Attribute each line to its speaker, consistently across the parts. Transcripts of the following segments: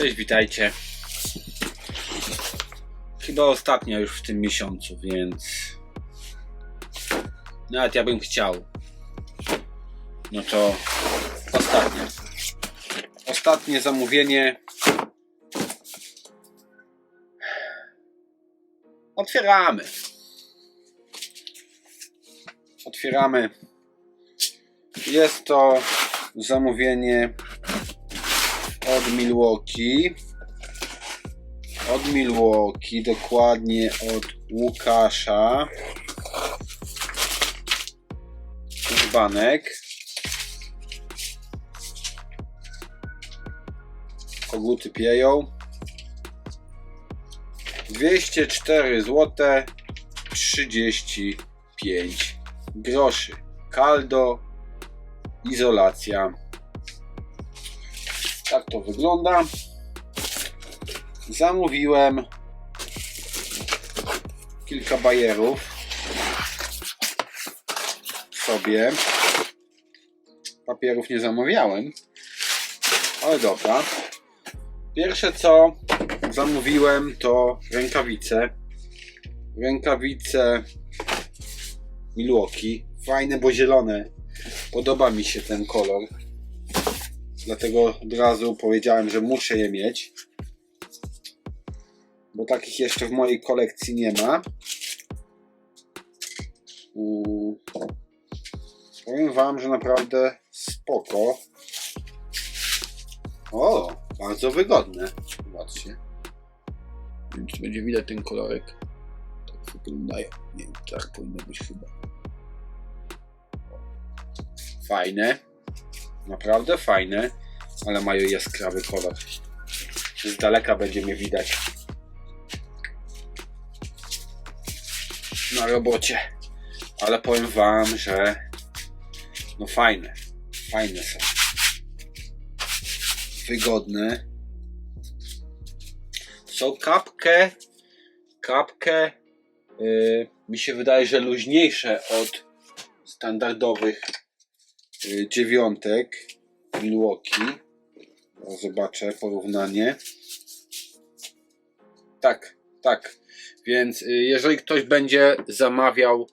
Speaker 1: Cześć, witajcie. Chyba ostatnia już w tym miesiącu, więc nawet ja bym chciał. No to ostatnia. Ostatnie zamówienie. Otwieramy. Otwieramy. Jest to zamówienie od Milwaukee. Od Milwaukee, dokładnie od Łukasza. Dzbanek. Koguty pieją. 204 zł 35 groszy. Kaldo, izolacja. Tak to wygląda. Zamówiłem kilka bajerów sobie. Papierów nie zamawiałem, ale dobra. Pierwsze co zamówiłem to rękawice. Rękawice Milwaukee. Fajne, bo zielone. Podoba mi się ten kolor. Dlatego od razu powiedziałem, że muszę je mieć. Bo takich jeszcze w mojej kolekcji nie ma. Mm. Powiem Wam, że naprawdę spoko. O, bardzo wygodne. Zobaczcie. Nie wiem, czy będzie widać ten kolorek. Tak wyglądają. Nie wiem, tak powinno być chyba. Fajne. Naprawdę fajne, ale mają jaskrawy kolor. Z daleka będzie mnie widać. Na robocie. Ale powiem wam, że no fajne. Fajne są. Wygodne. Są kapkę kapkę yy, mi się wydaje, że luźniejsze od standardowych dziewiątek Milwaukee. Zaraz Zobaczę porównanie. Tak, tak. Więc y, jeżeli ktoś będzie zamawiał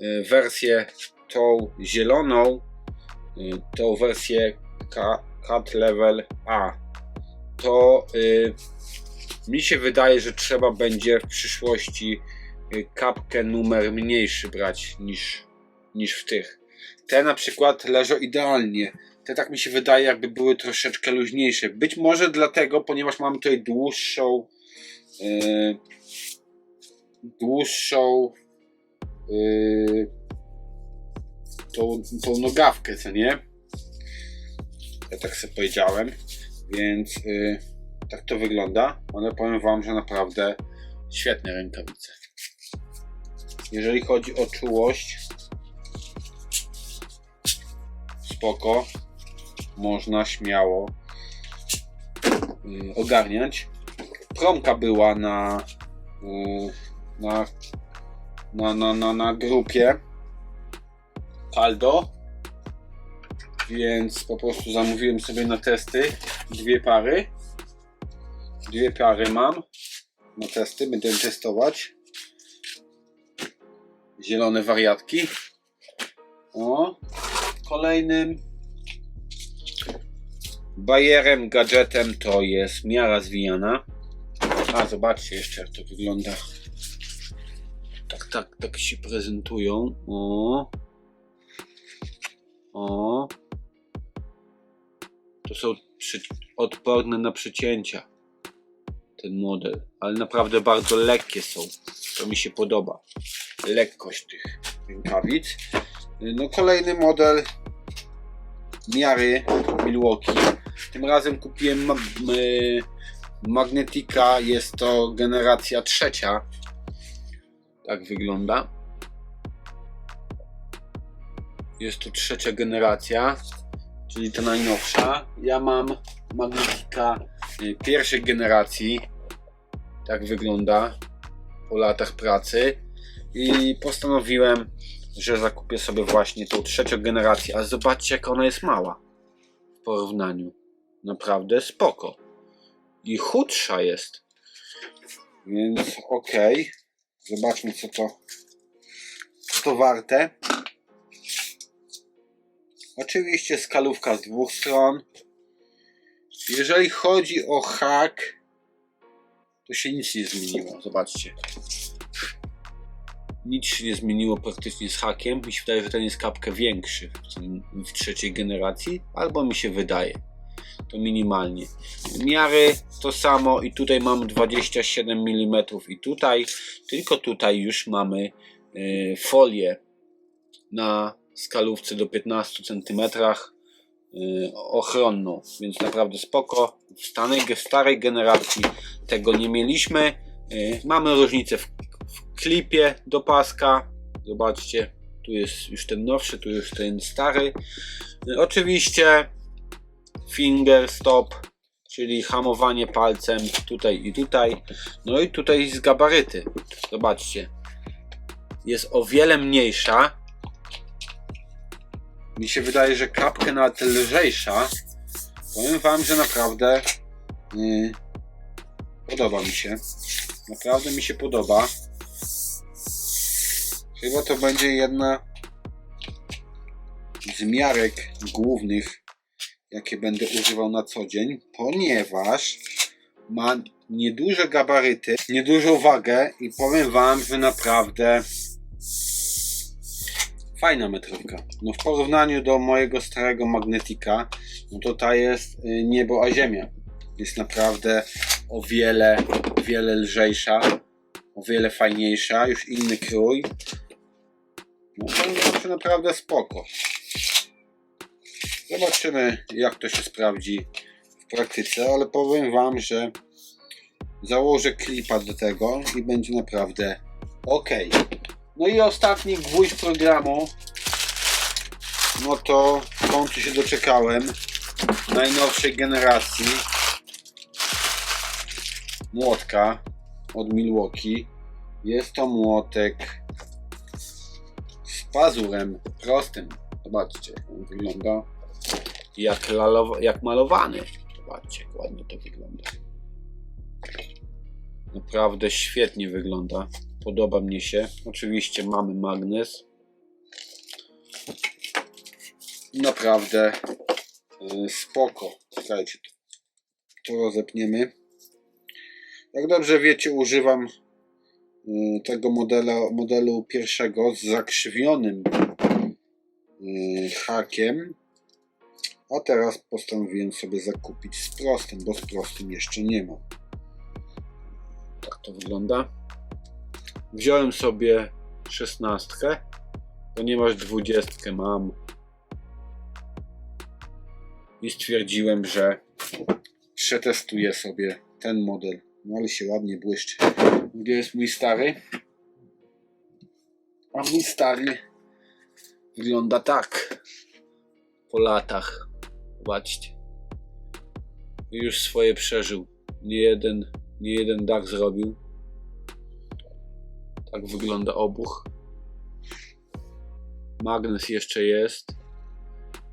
Speaker 1: y, wersję tą zieloną, y, tą wersję Cat Level A, to y, mi się wydaje, że trzeba będzie w przyszłości y, kapkę numer mniejszy brać niż, niż w tych. Te na przykład leżą idealnie. Te tak mi się wydaje, jakby były troszeczkę luźniejsze. Być może dlatego, ponieważ mamy tutaj dłuższą yy, dłuższą yy, tą, tą nogawkę, co nie? Ja tak sobie powiedziałem. Więc yy, tak to wygląda. Ale powiem Wam, że naprawdę świetne rękawice. Jeżeli chodzi o czułość, spoko. Można śmiało y, ogarniać. Promka była na, y, na, na, na, na, na grupie Caldo, więc po prostu zamówiłem sobie na testy dwie pary. Dwie pary mam na testy, będę testować. Zielone wariatki. O, kolejnym bajerem, gadżetem to jest miara zwijana. A, zobaczcie jeszcze jak to wygląda. Tak, tak, tak się prezentują. O. O. To są przy... odporne na przycięcia. Ten model. Ale naprawdę bardzo lekkie są. To mi się podoba. Lekkość tych rękawic. No kolejny model miary Milwaukee. Tym razem kupiłem y, Magnetica. Jest to generacja trzecia. Tak wygląda. Jest to trzecia generacja, czyli ta najnowsza. Ja mam Magnetica y, pierwszej generacji. Tak wygląda po latach pracy. I postanowiłem że zakupię sobie właśnie tą trzecią generację. A zobaczcie, jak ona jest mała w porównaniu. Naprawdę spoko. i chudsza jest. Więc okej. Zobaczmy co to, co to warte. Oczywiście skalówka z dwóch stron. Jeżeli chodzi o hak, to się nic nie zmieniło. Zobaczcie. Nic się nie zmieniło praktycznie z hakiem. Mi się wydaje, że ten jest kapkę większy w, tym, w trzeciej generacji, albo mi się wydaje. To minimalnie. Miary to samo i tutaj mamy 27 mm i tutaj, tylko tutaj już mamy y, folię na skalówce do 15 cm y, ochronną, więc naprawdę spoko. W starej, w starej generacji tego nie mieliśmy. Y, mamy różnicę w klipie do paska. Zobaczcie, tu jest już ten nowszy, tu już ten stary. Oczywiście finger stop, czyli hamowanie palcem tutaj i tutaj. No i tutaj z gabaryty. Zobaczcie. Jest o wiele mniejsza. Mi się wydaje, że kapkę nawet lżejsza. Powiem wam, że naprawdę yy, podoba mi się. Naprawdę mi się podoba. Chyba to będzie jedna z miarek głównych, jakie będę używał na co dzień, ponieważ ma nieduże gabaryty, niedużą wagę i powiem wam, że naprawdę fajna metrówka. No w porównaniu do mojego starego magnetika, no to ta jest y, niebo a ziemia. Jest naprawdę o wiele, wiele lżejsza, o wiele fajniejsza, już inny krój. To jest naprawdę spoko. Zobaczymy jak to się sprawdzi w praktyce, ale powiem wam, że założę klipa do tego i będzie naprawdę ok. No i ostatni gwóźdź programu. No to w końcu się doczekałem najnowszej generacji młotka od Milwaukee. Jest to młotek pazurem prostym. Zobaczcie, jak on wygląda. Jak, lalowa, jak malowany. Zobaczcie, jak ładnie to wygląda. Naprawdę świetnie wygląda. Podoba mnie się. Oczywiście mamy magnes. Naprawdę yy, spoko. Słuchajcie, to, to rozepniemy. Jak dobrze wiecie, używam tego modela, modelu pierwszego z zakrzywionym yy, hakiem. A teraz postanowiłem sobie zakupić z prostym, bo z prostym jeszcze nie mam. Tak to wygląda. Wziąłem sobie szesnastkę, ponieważ dwudziestkę mam i stwierdziłem, że przetestuję sobie ten model. No ale się ładnie błyszczy. Gdzie jest mój stary? A mój stary wygląda tak po latach. Zobaczcie. Już swoje przeżył. Nie jeden, nie jeden dach zrobił. Tak wygląda obuch. Magnes jeszcze jest.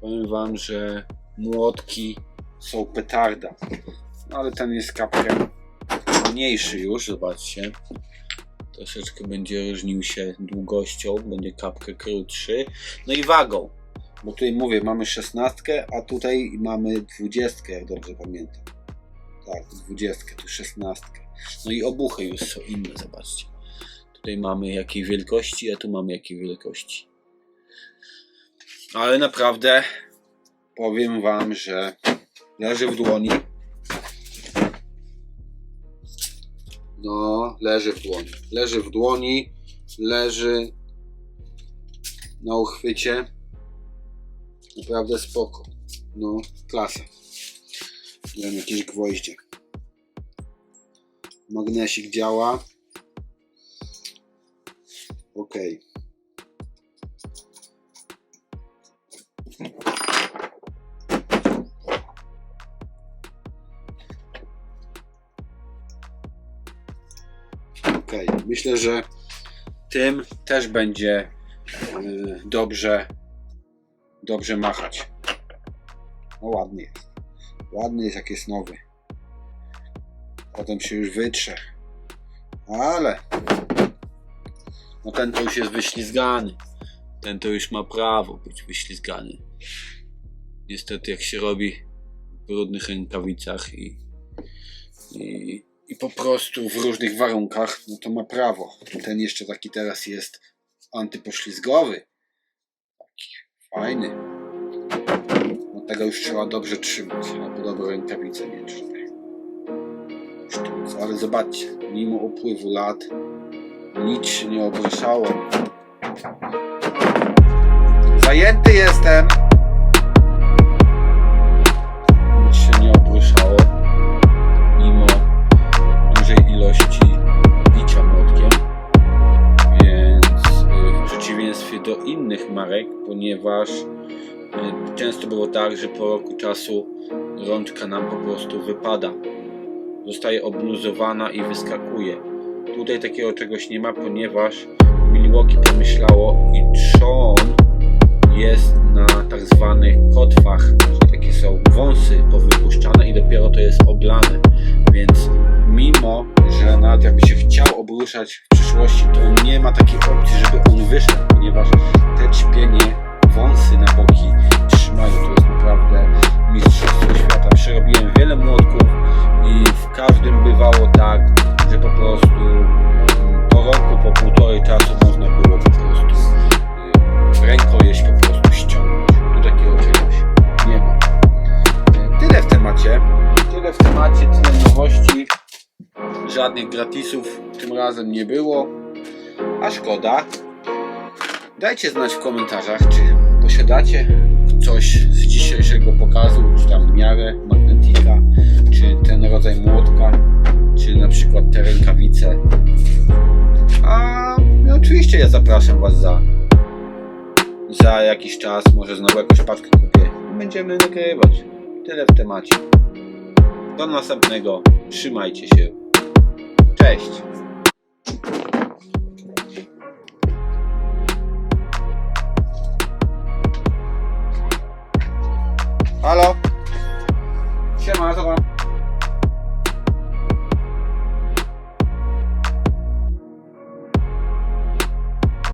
Speaker 1: Powiem wam, że młotki są petarda. No, ale ten jest kapkę mniejszy już, zobaczcie. Troszeczkę będzie różnił się długością, będzie kapkę krótszy. No i wagą. Bo tutaj mówię, mamy 16, a tutaj mamy 20, jak dobrze pamiętam. Tak, 20, tu 16. No i obuchy już są inne, zobaczcie. Tutaj mamy jakiej wielkości, a tu mamy jakiej wielkości. Ale naprawdę powiem Wam, że leży w dłoni. No, leży w dłoni. Leży w dłoni, leży na uchwycie. Naprawdę spoko. No, klasa. Dałem jakieś gwoździe. Magnesik działa. Ok. Myślę, że tym też będzie yy, dobrze dobrze machać. No ładny jest. Ładny jest jak jest nowy. Potem się już wytrze. Ale no ten to już jest wyślizgany. Ten to już ma prawo być wyślizgany. Niestety jak się robi w brudnych rękawicach i, i, i po prostu w różnych warunkach, no to ma prawo. Ten jeszcze taki teraz jest antypoślizgowy. Taki fajny. No tego już trzeba dobrze trzymać, albo mieć. żeby sztuc. Ale zobaczcie, mimo upływu lat nic się nie obruszało. Zajęty jestem! Ponieważ y, często było tak, że po roku czasu rączka nam po prostu wypada. Zostaje obluzowana i wyskakuje. Tutaj takiego czegoś nie ma, ponieważ Milwaukee pomyślało i trzon jest na tak zwanych kotwach, że takie są wąsy powypuszczane i dopiero to jest oblane. Więc mimo, że nawet jakby się chciał obruszać w przyszłości, to nie ma takiej opcji, żeby on wyszedł, ponieważ te ćpienie, tym razem nie było. A szkoda. Dajcie znać w komentarzach, czy posiadacie coś z dzisiejszego pokazu, czy tam miarę magnetika, czy ten rodzaj młotka, czy na przykład te rękawice. A no, oczywiście ja zapraszam Was za, za jakiś czas, może znowu jakąś paczkę kupię będziemy nagrywać. Tyle w temacie. Do następnego. Trzymajcie się. Cześć. Halo?